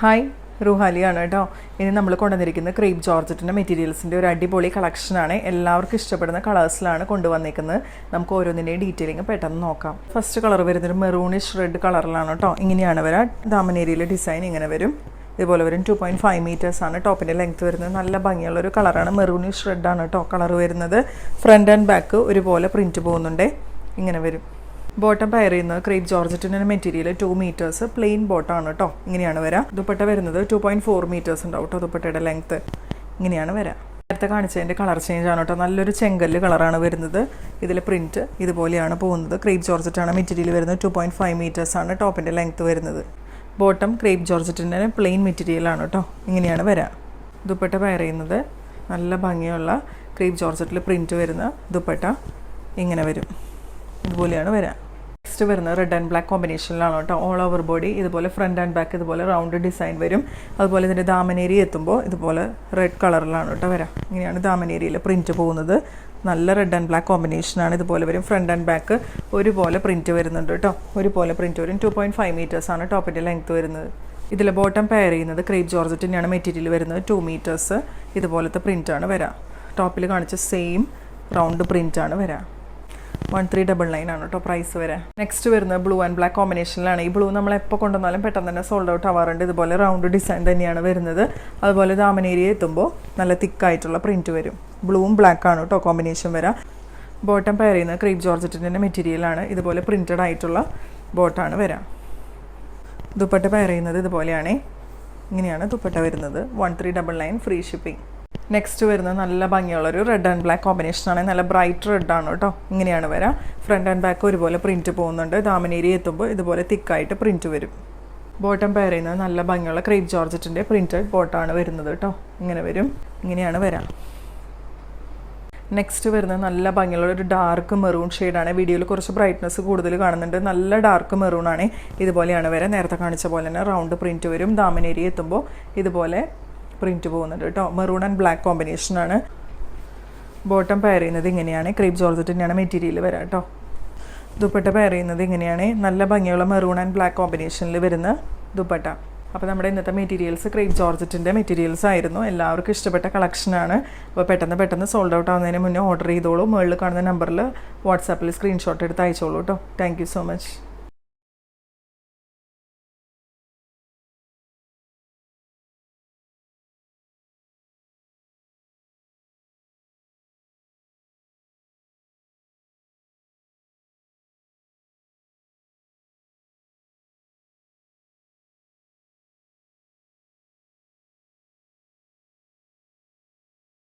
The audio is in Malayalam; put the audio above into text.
ഹായ് റുഹാലിയാണ് കേട്ടോ. ഇനി നമ്മൾ കൊണ്ടുവന്നിരിക്കുന്നത് ക്രീം ജോർജറ്റിന്റെ മെറ്റീരിയൽസിന്റെ ഒരു അടിപൊളി കളക്ഷനാണ് എല്ലാവർക്കും ഇഷ്ടപ്പെടുന്ന കളേഴ്സിലാണ് കൊണ്ടുവന്നിരിക്കുന്നത് നമുക്ക് ഓരോന്നിന്റെയും ഡീറ്റെയിലിംഗ് പെട്ടെന്ന് നോക്കാം. ഫസ്റ്റ് കളർ വരുന്നത് മെറൂണിഷ് റെഡ് കളറിലാണ് കേട്ടോ. ഇങ്ങനെയാണ് വരാം. ദാമനേരിയിലെ ഡിസൈൻ ഇങ്ങനെ വരും. ഇതുപോലെ വരും ടു പോയിന്റ് ഫൈവ് മീറ്റേഴ്സ് ആണ്. ടോപ്പിന്റെ ലെങ്ത് വരുന്നത് നല്ല ഭംഗിയുള്ളൊരു കളറാണ് മെറൂണിഷ് റെഡ് ആണ് കേട്ടോ കളർ വരുന്നത്. ഫ്രണ്ട് ആൻഡ് ബാക്ക് ഒരുപോലെ പ്രിന്റ് പോകുന്നുണ്ട്. ഇങ്ങനെ വരും. ബോട്ടം പയർ ചെയ്യുന്നത് ക്രീപ്പ് ജോർജറ്റിന്റെ മെറ്റീരിയൽ ടു മീറ്റേഴ്സ് പ്ലെയിൻ ബോട്ടാണ് കേട്ടോ ഇങ്ങനെയാണ് വരാം. ദുപ്പട്ട വരുന്നത് ടു പോയിന്റ് ഫോർ മീറ്റേഴ്സ് ഉണ്ടാവും കേട്ടോ ദുപ്പട്ടയുടെ ലെങ്ത്ത് ഇങ്ങനെയാണ് വരാം. നേരത്തെ കാണിച്ചതിന്റെ കളർ ചേഞ്ച് ആണ് കേട്ടോ നല്ലൊരു ചെങ്കല്ല് കളറാണ് വരുന്നത്. ഇതിൽ പ്രിന്റ് ഇതുപോലെയാണ് പോകുന്നത്. ക്രീപ്പ് ജോർജറ്റാണ് മെറ്റീരിയൽ വരുന്നത് ടു പോയിന്റ് ഫൈവ് മീറ്റേഴ്സ് ആണ് ടോപ്പിന്റെ ലെങ്ത്ത് വരുന്നത്. ബോട്ടം ക്രീപ്പ് ജോർജറ്റിന്റെ പ്ലെയിൻ മെറ്റീരിയലാണ് കേട്ടോ ഇങ്ങനെയാണ് വരാം. ദുപ്പട്ട പയർ ചെയ്യുന്നത് നല്ല ഭംഗിയുള്ള ക്രീപ്പ് ജോർജറ്റിൽ പ്രിന്റ് വരുന്ന ദുപ്പട്ട ഇങ്ങനെ വരും. ഇതുപോലെയാണ് വരാം. നെക്സ്റ്റ് വരുന്നത് റെഡ് ആൻഡ് ബ്ലാക്ക് കോമ്പിനേഷനിലാണ് കേട്ടോ. ഓൾ ഓവർ ബോഡി ഇതുപോലെ ഫ്രണ്ട് ആൻഡ് ബാക്ക് ഇതുപോലെ റൗണ്ട് ഡിസൈൻ വരും. അതുപോലെ ഇതിന്റെ ദാമനേരി എത്തുമ്പോൾ ഇതുപോലെ റെഡ് കളറിലാണ് കേട്ടോ വരാം. ഇങ്ങനെയാണ് ദാമനേരിയിൽ പ്രിന്റ് പോകുന്നത്. നല്ല റെഡ് ആൻഡ് ബ്ലാക്ക് കോമ്പിനേഷനാണ് ഇതുപോലെ വരും. ഫ്രണ്ട് ആൻഡ് ബാക്ക് ഒരുപോലെ പ്രിന്റ് വരുന്നുണ്ട് കേട്ടോ. ഒരുപോലെ പ്രിന്റ് വരും. ടു പോയിന്റ് ഫൈവ് മീറ്റേഴ്സാണ് ടോപ്പിന്റെ ലെങ്ത്ത് വരുന്നത്. ഇതിൽ ബോട്ടം പെയർ ചെയ്യുന്നത് ക്രേപ്പ് ജോർജറ്റിന്റെയാണ് മെറ്റീരിയൽ വരുന്നത്. ടു മീറ്റേഴ്സ് ഇതുപോലത്തെ പ്രിന്റാണ് വരാം. ടോപ്പിൽ കാണിച്ച സെയിം റൗണ്ട് പ്രിന്റാണ് വരാം. വൺ ത്രീ ഡബിൾ നയൻ ആണ് കേട്ടോ പ്രൈസ് വരെ. നെക്സ്റ്റ് വരുന്നത് ബ്ലൂ ആൻഡ് ബ്ലാക്ക് കോമ്പിനേഷനിലാണ് ഈ ബ്ലൂ നമ്മൾ എപ്പോൾ കൊണ്ടുവന്നാലും പെട്ടെന്ന് തന്നെ സോൾഡ് ഔട്ട് ആവാറുണ്ട്. ഇതുപോലെ റൗണ്ട് ഡിസൈൻ തന്നെയാണ് വരുന്നത്. അതുപോലെ ദാമനേരിയ എത്തുമ്പോൾ നല്ല തിക്കായിട്ടുള്ള പ്രിന്റ് വരും. ബ്ലൂവും ബ്ലാക്കാണ് കേട്ടോ കോമ്പിനേഷൻ വരാം. ബോട്ടം പെയർ ചെയ്യുന്ന ക്രീപ് ജോർജറ്റിന്റെ മെറ്റീരിയലാണ് ഇതുപോലെ പ്രിന്റഡ് ആയിട്ടുള്ള ബോട്ടാണ് വരാം. ദുപ്പട്ട പെയർ ചെയ്യുന്നത് ഇതുപോലെയാണ്. ഇങ്ങനെയാണ് ദുപ്പട്ട വരുന്നത്. One three double nine free shipping next വരുന്നത് നല്ല ഭംഗിയുള്ള ഒരു റെഡ് ആൻഡ് ബ്ലാക്ക് കോമ്പിനേഷൻ ആണ്. നല്ല ബ്രൈറ്റ് റെഡ് ആണ് കേട്ടോ. ഇങ്ങനെയാണ് വരാം. ഫ്രണ്ട് ആൻഡ് ബാക്ക് ഒരുപോലെ പ്രിന്റ് പോകുന്നുണ്ട്. ദാമനേരി എത്തുമ്പോൾ ഇതുപോലെ തിക്കായിട്ട് പ്രിന്റ് വരും. ബോട്ടം പെയർ ചെയ്യുന്നത് നല്ല ഭംഗിയുള്ള ക്രേപ്പ് ജോർജറ്റിന്റെ പ്രിന്റഡ് ബോട്ടാണ് വരുന്നത് കേട്ടോ. ഇങ്ങനെ വരും. ഇങ്ങനെയാണ് വരാം. നെക്സ്റ്റ് വരുന്നത് നല്ല ഭംഗിയുള്ള ഒരു ഡാർക്ക് മെറൂൺ ഷെയ്ഡാണ് വീഡിയോയിൽ കുറച്ച് ബ്രൈറ്റ്നസ് കൂടുതൽ കാണുന്നുണ്ട്. നല്ല ഡാർക്ക് മെറൂൺ ആണ്. ഇതുപോലെയാണ് വരെ. നേരത്തെ കാണിച്ച പോലെ തന്നെ റൗണ്ട് പ്രിന്റ് വരും. ദാമനേരി എത്തുമ്പോൾ ഇതുപോലെ പ്രിന്റ് പോകുന്നുണ്ട് കേട്ടോ. മെറൂൺ ആൻഡ് ബ്ലാക്ക് കോമ്പിനേഷനാണ് ബോട്ടം പെയർ ചെയ്യുന്നത് ഇങ്ങനെയാണ്. ക്രീപ്പ് ജോർജറ്റിന്റെയാണ് മെറ്റീരിയൽ വരാം കേട്ടോ. ദുപ്പട്ട പെയർ ചെയ്യുന്നത് ഇങ്ങനെയാണ്. നല്ല ഭംഗിയുള്ള മെറൂൺ ആൻഡ് ബ്ലാക്ക് കോമ്പിനേഷനിൽ വരുന്ന ദുപ്പട്ട. അപ്പോൾ നമ്മുടെ ഇന്നത്തെ മെറ്റീരിയൽസ് ക്രീപ് ജോർജറ്റിന്റെ മെറ്റീരിയൽസ് ആയിരുന്നു. എല്ലാവർക്കും ഇഷ്ടപ്പെട്ട കളക്ഷനാണ് അപ്പോൾ പെട്ടെന്ന് പെട്ടെന്ന് സോൾഡ് ഔട്ട് ആവുന്നതിന് മുന്നേ ഓർഡർ ചെയ്തോളൂ. മുകളിൽ കാണുന്ന നമ്പറിൽ വാട്സാപ്പിൽ സ്ക്രീൻഷോട്ട് എടുത്ത് അയച്ചോളൂ കേട്ടോ. Thank so much